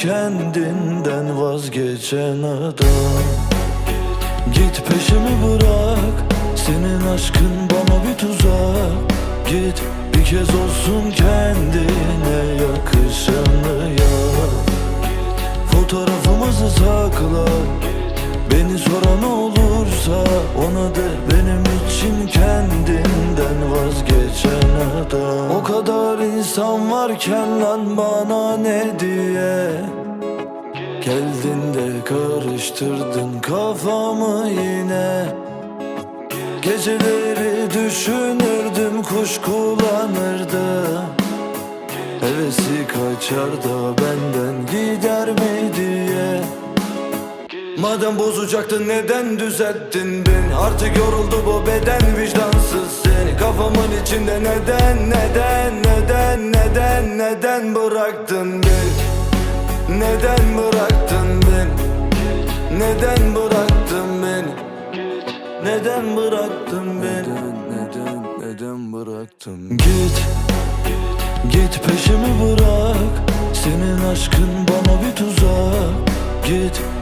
Kendinden vazgeçen adam. Git peşimi bırak Senin aşkın bana bir tuzak. Git bir kez olsun kendine yakışanı yap. Fotoğrafımızı sakla Beni soran olursa ona de benim için kendinden vazgeçen adam. O kadar insan varken lan bana ne diye? Geldin de karıştırdın kafamı yine. Geceleri düşünürdüm kuş kullanırdı Hevesi kaçar da benden gider mi diye Madem bozacaktın neden düzelttin beni? Artık yoruldu bu beden vicdansız seni. Kafamın içinde neden neden neden neden neden bıraktın beni? Neden bıraktın beni? Neden bıraktın beni? Neden bıraktın beni? Neden neden neden bıraktın? Git Git peşimi bırak. Senin aşkın bana bir tuzak. Git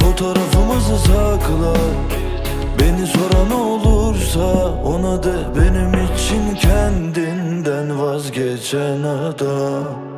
Fotoğrafımızı sakla Beni soran olursa ona de benim için kendinden vazgeçen adam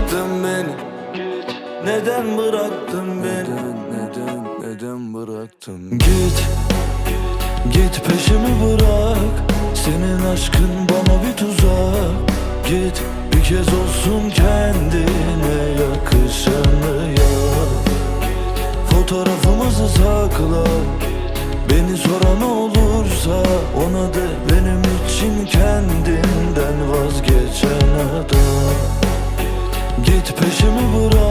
neden bıraktın beni? Neden, neden, neden bıraktın? Git, git peşimi bırak. Senin aşkın bana bir tuzak. Git bir kez olsun kendine yakışanı yap. Fotoğrafımızı sakla. Beni soran olursa ona de. Benim için kendinden vazgeçen adam. Git peşimi bırak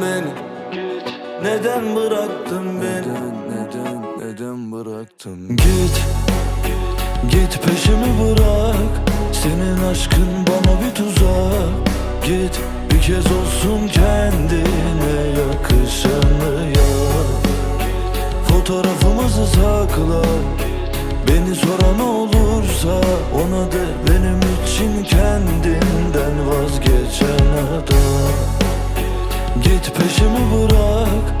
beni Neden bıraktın beni? Neden neden bıraktın? Git Git peşimi bırak. Senin aşkın bana bir tuzak. Git bir kez olsun kendine yakışanı yap Fotoğrafımızı sakla. Beni soran olursa ona de. Benim için kendinden vazgeçen adam. Git peşimi bırak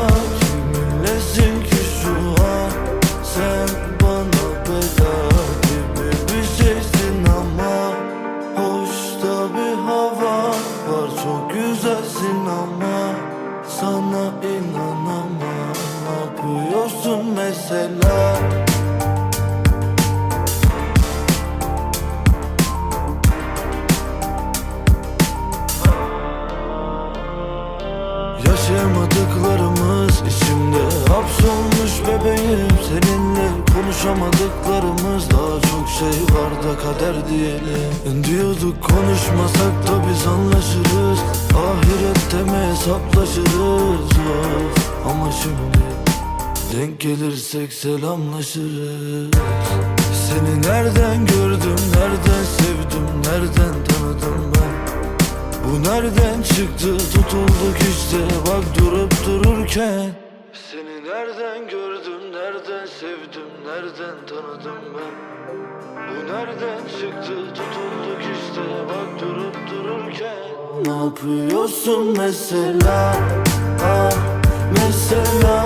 Yaşayamadıklarımız içimde hapsolmuş bebeğim. Seninle konuşamadıklarımız daha çok şey var da kader diyelim. Diyorduk konuşmasak da biz anlaşırız. Ahirette mi hesaplaşırız? Of. Ama şimdi denk gelirsek selamlaşırız. Seni nereden gördüm, nereden sevdim, nereden tanıdım ben? Bu nereden çıktı? Tutulduk işte bak durup dururken. Seni nereden gördüm nereden sevdim nereden tanıdım ben? Bu nereden çıktı? Tutulduk işte bak durup dururken. Ne yapıyorsun mesela? Ah mesela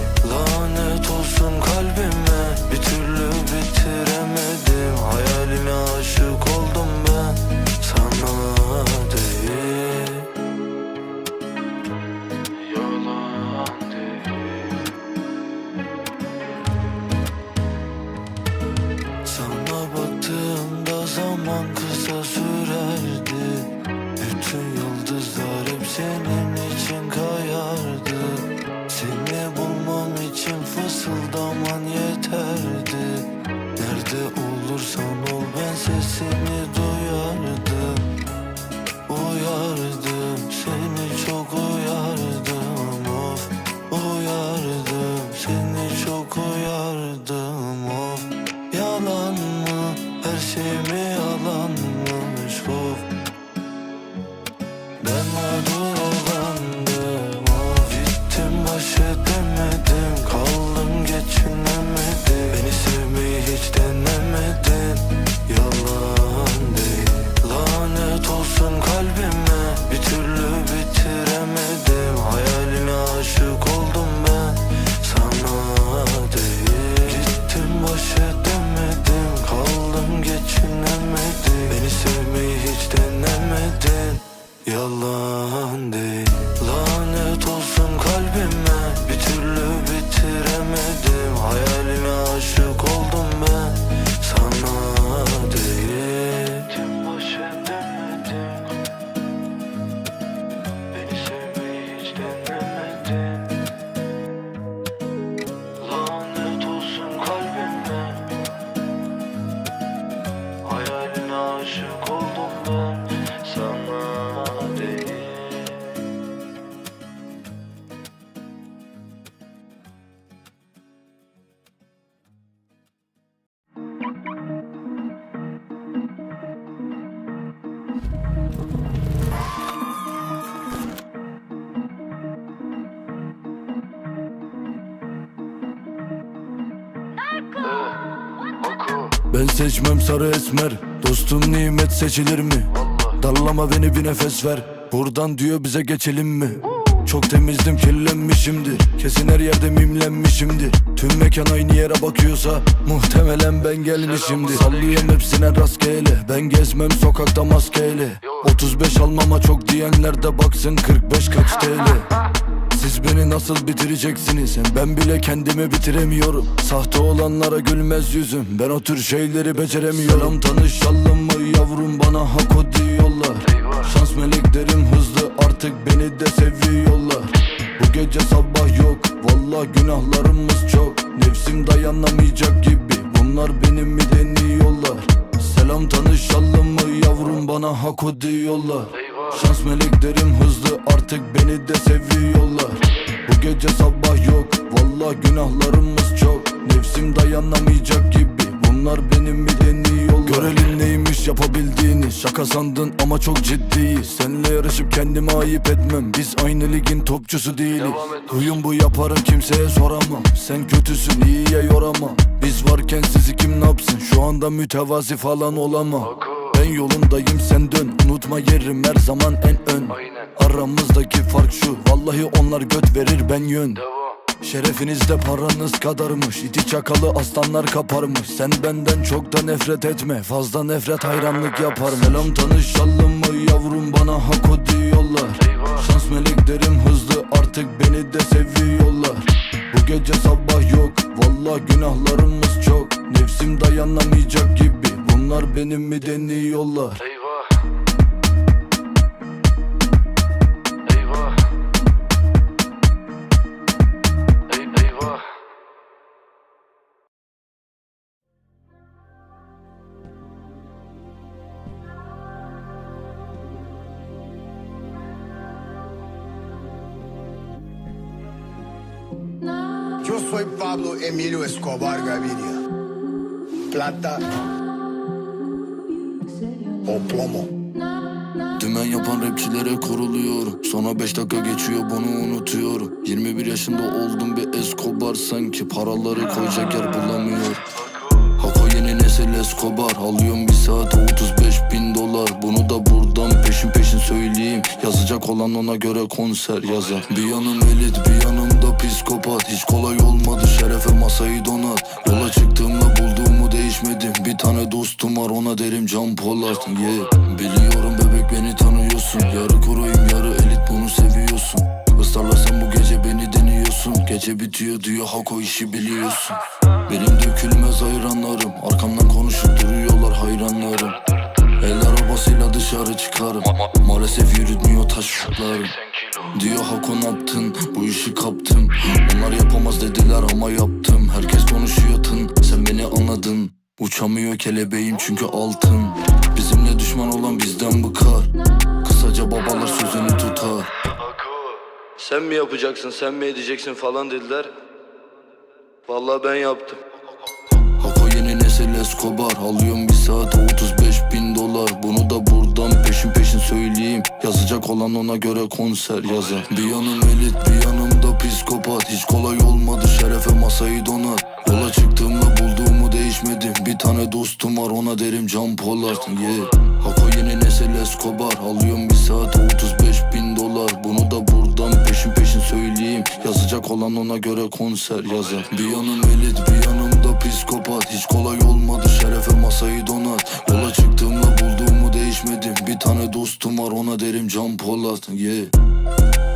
Seçmem sarı esmer. Dostum nimet seçilir mi? Darlama beni bir nefes ver. Buradan diyor bize geçelim mi? Çok temizdim kirlenmişimdir. Kesin her yerde mimlenmişimdir. Tüm mekan aynı yere bakıyorsa Muhtemelen ben gelmişimdir Sallıyorum hepsine rastgele. Ben gezmem sokakta maskeyle. 35 almama çok diyenler de baksın 45 kaç TL siz beni nasıl bitireceksiniz? Ben bile kendimi bitiremiyorum. Sahte olanlara gülmez yüzüm. Ben o tür şeyleri beceremiyorum. Selam tanışalım mı yavrum? Bana hak o diyorlar. Şans meleklerim hızlı artık beni de seviyorlar. Bu gece sabah yok. Vallahi günahlarımız çok. Nefsim dayanamayacak gibi. Bunlar benim mi deniyorlar? Selam tanışalım mı yavrum? Bana hak o diyorlar Şans meleklerim hızlı artık beni de seviyorlar. Bu gece sabah yok Vallahi günahlarımız çok. Nefsim dayanamayacak gibi Bunlar benim mi deniyorlar Görelim neymiş yapabildiğini Şaka sandın ama çok ciddiyiz Seninle yarışıp kendime ayıp etmem Biz aynı ligin topçusu değiliz. Huyum bu yaparım kimseye soramam. Sen kötüsün iyiye yoramam. Biz varken sizi kim ne yapsın? Şu anda mütevazi falan olamam ben yolundayım sen dön. Unutma yerim her zaman en ön. Aramızdaki fark şu. Vallahi onlar göt verir ben yön. Şerefinizde paranız kadarmış. İti çakalı aslanlar kaparmış. Sen benden çok da nefret etme. Fazla nefret hayranlık yaparım. Selam tanışalım mı yavrum? Bana hak o diyorlar. Şans meleklerim hızlı. Artık beni de seviyorlar. Bu gece sabah yok. Vallahi günahlarımız çok. Nefsim dayanamayacak gibi Bunlar benim mi deniyorlar Eyvah. Eyvah. Ey eyvah. Yo soy Pablo Emilio Escobar Gaviria. Plata o plomo. Dümen yapan rapçilere kuruluyorum Sonra 5 dakika geçiyor bunu unutuyorum 21 yaşında oldum bir Escobar. Sanki Paraları koyacak yer bulamıyorum Hako yeni nesil Escobar. Alıyorum bir saate 35 bin dolar. Bunu da buradan peşin peşin söyleyeyim. Yazacak olan ona göre konser yazar. Bir yanım elit bir yanım da psikopat. Hiç kolay olmadı şerefe masayı donat. Yola bulduğumu değişmedim Bir tane dostum var ona derim Can Polat. Yeah. Biliyorum bebek beni tanıyorsun. Yarı kuruyum yarı elit bunu seviyorsun. Israrlasan bu gece beni deniyorsun. Gece bitiyor diyor Hako işi biliyorsun. Benim dökülmez hayranlarım Arkamdan konuşup duruyorlar hayranlarım. El arabasıyla dışarı çıkarım. Maalesef yürütmüyor taşlarım Diyor Hako yaptın? Bu işi kaptım Onlar yapamaz dediler ama yaptım. Herkes konuşuyor tın. Sen beni anladın Uçamıyor kelebeğim çünkü altın. Bizimle düşman olan bizden bıkar. Kısaca babalar sözünü tutar. Sen mi yapacaksın sen mi edeceksin falan dediler. Vallahi ben yaptım. Hako yeni nesil Escobar. Alıyorum bir saate 35 bin dolar. Bunu da buradan peşin peşin söyleyeyim. Yazacak olan ona göre konser yazar. Bir yanım elit bir yanım da psikopat. Hiç kolay olmadı şerefe masayı dostum var ona derim Can Polat yeah. Hako yeni nesil Escobar Alıyorum bir saate 35 bin dolar. Bunu da buradan peşin peşin söyleyeyim. Yazacak olan ona göre konser yazar. Bir yanım elit bir yanım da psikopat. Hiç kolay olmadı şerefe masayı donat. Yola çıktığımda bulduğumu değişmedim. Bir tane dostum var ona derim Can Polat yeah.